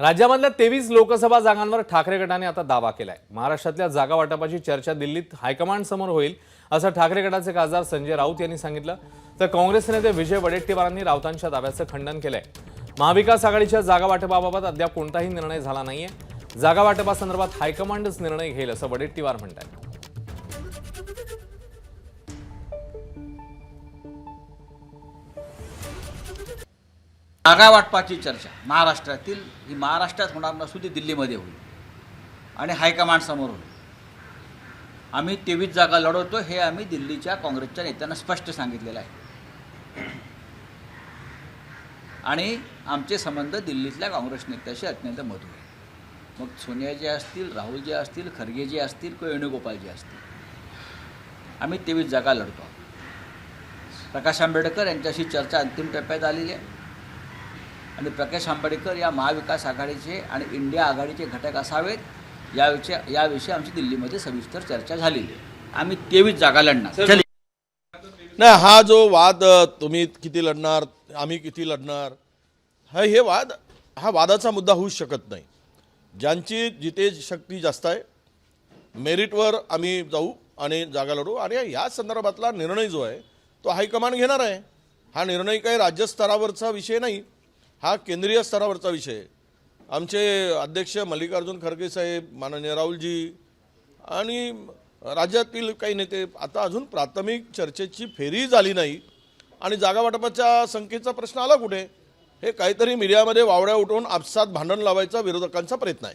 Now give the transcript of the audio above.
राज्यामधल्या तेवीस लोकसभा जागांवर ठाकरे गटाने आता दावा केलाय. महाराष्ट्रातल्या जागा वाटपाची चर्चा दिल्लीत हायकमांड समोर होईल असं ठाकरे गटाचे खासदार संजय राऊत यांनी सांगितलं. तर काँग्रेस नेते विजय वडेट्टीवारांनी राऊतांच्या दाव्याचं खंडन केलंय. महाविकास आघाडीच्या जागा वाटपाबाबत अद्याप कोणताही निर्णय झाला नाहीये. जागा वाटपासंदर्भात हायकमांडच निर्णय घेईल असं वडेट्टीवार म्हणतात जागा वाटपाची चर्चा. महाराष्ट्रातील ही महाराष्ट्रात होणार नसून ती दिल्लीमध्ये होईल. आणि हायकमांडसमोर होईल. आम्ही तेवीस जागा लढवतो हे आम्ही दिल्लीच्या काँग्रेसच्या नेत्यांना स्पष्ट सांगितलेलं आहे. आणि आमचे संबंध दिल्लीतल्या काँग्रेस नेत्याशी अत्यंत मधुर आहे मग सोनिया जे असतील राहुल जे असतील खरगे जे असतील किंवा वेणुगोपालजी असतील आम्ही तेवीस जागा लढतो. प्रकाश आंबेडकर यांच्याशी चर्चा अंतिम टप्प्यात आलेली आहे. आणि प्रकाश आंबेडकर या महाविकास आघाडीचे आणि इंडिया आघाडीचे घटक असावेत याविषयी याविषयी आमची दिल्लीमध्ये सविस्तर चर्चा झालेली आहे. आम्ही तेवीस जागा लढणार. नाही हा जो वाद तुम्ही किती लढणार आम्ही किती लढणार हा हे वाद हा वादाचा मुद्दा होऊच शकत नाही. ज्यांची जिथे शक्ती जास्त आहे मेरिटवर आम्ही जाऊ आणि जागा लढू. आणि या संदर्भातला निर्णय जो आहे तो हायकमांड घेणार आहे. हा निर्णय काही राज्यस्तरावरचा विषय नाही. हा केंद्रीय स्तरावरचा विषय आहे. आमचे अध्यक्ष मल्लिकार्जुन खरगे साहेब माननीय राहुलजी आणि राज्यातील काही नेते आता अजून प्राथमिक चर्चेची फेरी झाली नाही आणि जागावाटपाच्या संख्येचा प्रश्न आला कुठे? हे काहीतरी मीडियामध्ये वावड्या उठवून आपसात भांडण लावायचा विरोधकांचा प्रयत्न आहे.